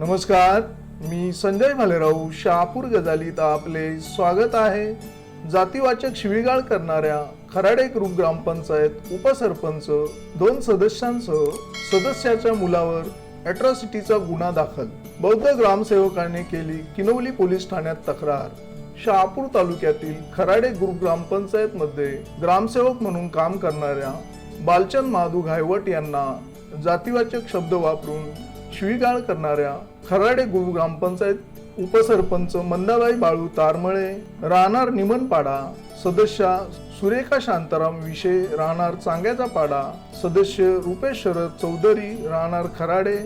नमस्कार मी संजय भालेराव शहापूर गजालीत आपले स्वागत आहे. जातीवाचक शिवीगाळ करणाऱ्या खराडे ग्रुप ग्रामपंचायत उपसरपंच दोन सदस्यांसह सदस्याच्या मुलावर अॅट्रॉसिटीचा गुन्हा दाखल. बौद्ध ग्रामसेवकाने केली किनवली पोलीस ठाण्यात तक्रार. शहापूर तालुक्यातील खराडे ग्रुप ग्रामपंचायत मध्ये ग्रामसेवक म्हणून काम करणाऱ्या बालचंद महादू घायवट यांना जातीवाचक शब्द वापरून शिवीगाळ करणाऱ्या खराडे गुरु ग्रामपंचायत उपसरपंच मंदाबाई बाळू तारमळे राहणार निमनपाडा सदस्या सुरेखा शांताराम विषय राहणार चांग्याचा पाडा सदस्य रुपेश शरद चौधरी राहणार खराडे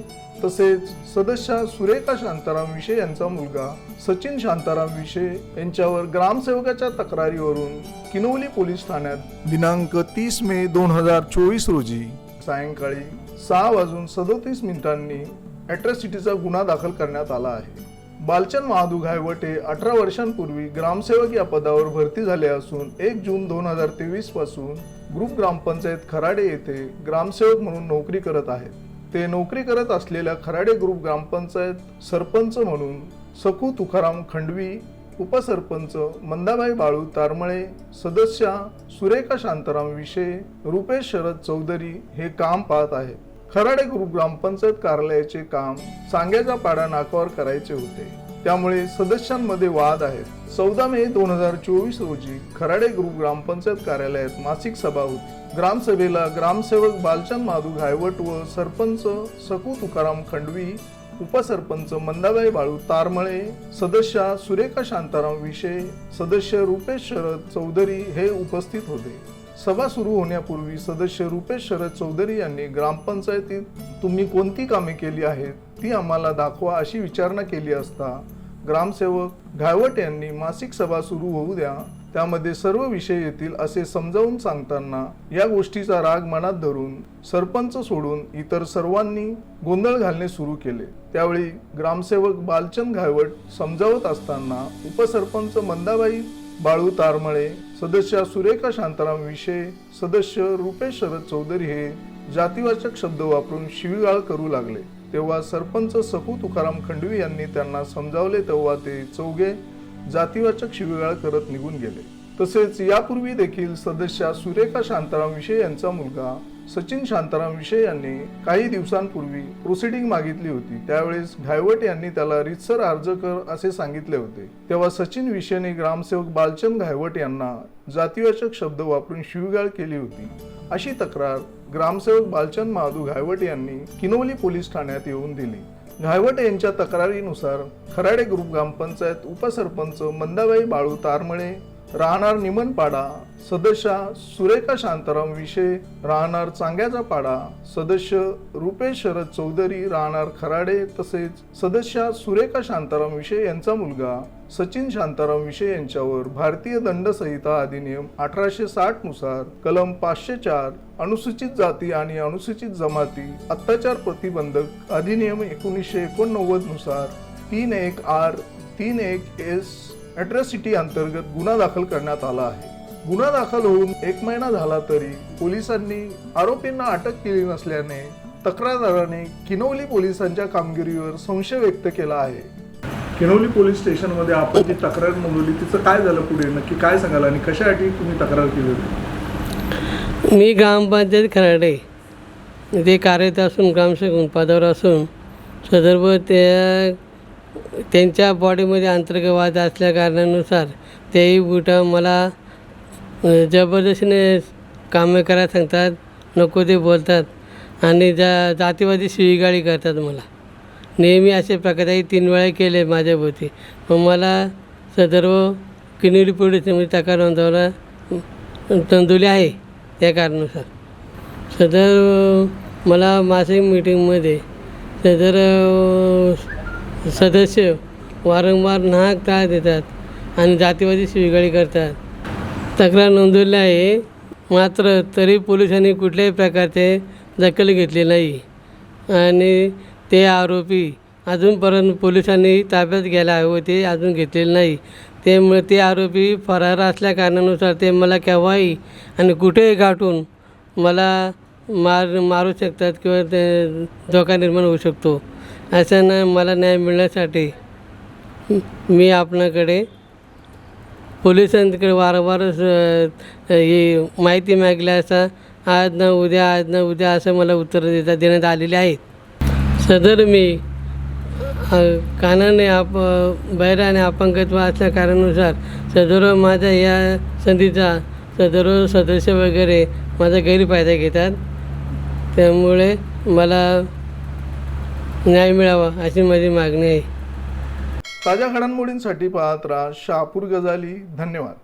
तसेच सदस्या सुरेखा शांताराम विषय यांचा मुलगा सचिन शांताराम विषय यांच्यावर ग्रामसेवकाच्या तक्रारीवरून किनवली पोलीस ठाण्यात दिनांक तीस मे दोन हजार चोवीस रोजी सायंकाळी सहा वाजून सदोतीस मिनिटांनी अॅट्रॉसिटीचा गुन्हा दाखल करण्यात आला आहे. बालचंद महादू घायवटे अठरा वर्षांपूर्वी ग्रामसेवक या पदावर भरती झाले असून एक जून दोन हजार तेवीसपासून ग्रुप ग्रामपंचायत खराडे येथे ग्रामसेवक म्हणून नोकरी करत आहेत ते नोकरी करत असलेल्या खराडे ग्रुप ग्रामपंचायत सरपंच म्हणून सकू तुकाराम खंडवी उपसरपंच मंदाबाई बाळू तारमळे सदस्या सुरेखा शांताराम विषे रुपेश शरद चौधरी हे काम पाहत आहेत. खराडे ग्रुप ग्रामपंचायत कार्यालयाचे काम सांग्याच्या पाडा नाकावर करायचे होते. त्यामुळे सदस्यांमध्ये वाद आहेत. चौदा मे दोन हजार चोवीस रोजी खराडे ग्रुप ग्रामपंचायत कार्यालयात मासिक सभा होती. ग्रामसभेला ग्रामसेवक बालचंद माधू घायवट व सरपंच सकू तुकाराम खंडवी उपसरपंच मंदाबाई बाळू तारमळे सदस्या सुरेखा शांताराम विषय सदस्य रुपेश शरद चौधरी हे उपस्थित होते. सभा सुरू होण्यापूर्वी सदस्य रुपेश शरद चौधरी यांनी ग्रामपंचायतीत तुम्ही कोणती कामे केली आहेत ती आम्हाला दाखवा अशी विचारणा केली असता ग्रामसेवक घायवट यांनी मासिक सभा सुरू होऊ द्या त्यामध्ये सर्व विषय येतील असे समजावून सांगताना या गोष्टीचा राग मनात धरून सरपंच सोडून इतर सर्वांनी गोंधळ घालणे सुरू केले. त्यावेळी ग्रामसेवक बालचंद घायवट समजावत असताना उपसरपंच मंदाबाई बाळू तारमळे सदस्य सुरेखा शांताराम विषे सदस्य रुपेश शरद चौधरी हे जातीवाचक शब्द वापरून शिवीगाळ करू लागले. तेव्हा सरपंच सकू तुकाराम खंडवी यांनी त्यांना समजावले तेव्हा ते चौघे जातीवाचक शिवीगाळ करत निघून गेले. तसेच यापूर्वी देखील सदस्या सुरेखा शांताराम विषे यांचा मुलगा सचिन शांताराम विषय यांनी काही दिवसांपूर्वी प्रोसिडिंग मागितली होती. त्यावेळेस घायवट यांनी त्याला रितसर अर्ज कर असे सांगितले होते. तेव्हा सचिन विषयने ग्रामसेवक बालचंद घायवट यांना जातीवाचक शब्द वापरून शिवगाळ केली होती. अशी तक्रार ग्रामसेवक बालचंद महादू घायवट यांनी किनवली पोलीस ठाण्यात येऊन दिली. घायवट यांच्या तक्रारीनुसार खराडे ग्रुप ग्रामपंचायत उपसरपंच मंदाबाई बाळू तारमळे राहणार निमनपाडा सदस्या सुरेखा शांताराम विषय राहणार चांग्याचा पाडा सदस्य रुपेश शरद चौधरी राहणार खराडे तसेच सदस्या सुरेखा शांताराम विषय यांचा मुलगा सचिन शांताराम विषय यांच्यावर भारतीय दंड संहिता अधिनियम अठराशे साठनुसार कलम पाचशे चार अनुसूचित जाती आणि अनुसूचित जमाती अत्याचार प्रतिबंधक अधिनियम एकोणीसशे एकोणनव्वदनुसार तीन एक आर तीन एक एस अॅट्रॉसिटी अंतर्गत गुन्हा दाखल करण्यात आला आहे. गुन्हा दाखल होऊन एक महिना झाला तरी पोलिसांनी आरोपींना अटक केली नसल्याने तक्रारदाराने किनवली पोलिसांच्या कामगिरीवर संशय व्यक्त केला आहे. किनवली पोलीस स्टेशनमध्ये आपण जी तक्रार नोंदवली तिचं काय झालं पुढे? नक्की काय सांगाल आणि कशासाठी तुम्ही तक्रार केली होती? मी ग्रामपंचायत खराडे. ते कार्यरत असून ग्रामसेवक पदावर असून संदर्भ त्या त्यांच्या बॉडीमध्ये अंतर्गवाद असल्या कारणानुसार तेही बुटं मला जबरदस्तीने कामे करायला सांगतात नको ते बोलतात आणि जा जातीवादी शिवीगाळी करतात मला. नेहमी असे प्रकारे तीन वेळा केले माझ्याभोवती मग मला सदर्व किनिडी पोलीस म्हणजे तक्रार नोंदवला तंदुली आहे त्या कारणानुसार. सदर मला मासिक मीटिंगमध्ये सदर सदस्य वारंवार नाहक त्रास देतात आणि जातीवादी शिवीगाळी करतात. तक्रार नोंदवली आहे. मात्र तरी पोलिसांनी कुठल्याही प्रकारचे दखल घेतली नाही. आणि ते आरोपी अजूनपर्यंत पोलिसांनी ताब्यात घ्यायला हवे ते अजून घेतलेले नाही. त्यामुळे ते आरोपी फरार असल्या कारणानुसार ते मला केव्हाही आणि कुठेही गाठून मला मार मारू शकतात किंवा ते धोका निर्माण होऊ शकतो. अशानं मला न्याय मिळण्यासाठी मी आपणाकडे पोलिसांकडे वारंवार ही माहिती मागली असता आज ना उद्या आज ना उद्या असं मला उत्तरं देता देण्यात आलेली आहेत. सदर मी कानाने आप बहिरा आणि अपंगत्व असल्या कारणानुसार सदर माझ्या या संधीचा सदर सदस्य वगैरे माझा गैरफायदा घेतात. त्यामुळे मला न्याय मिळावा अशी माझी मागणी आहे. ताज्या घडामोडींसाठी पाहत राहा शहापूर गजाली. धन्यवाद.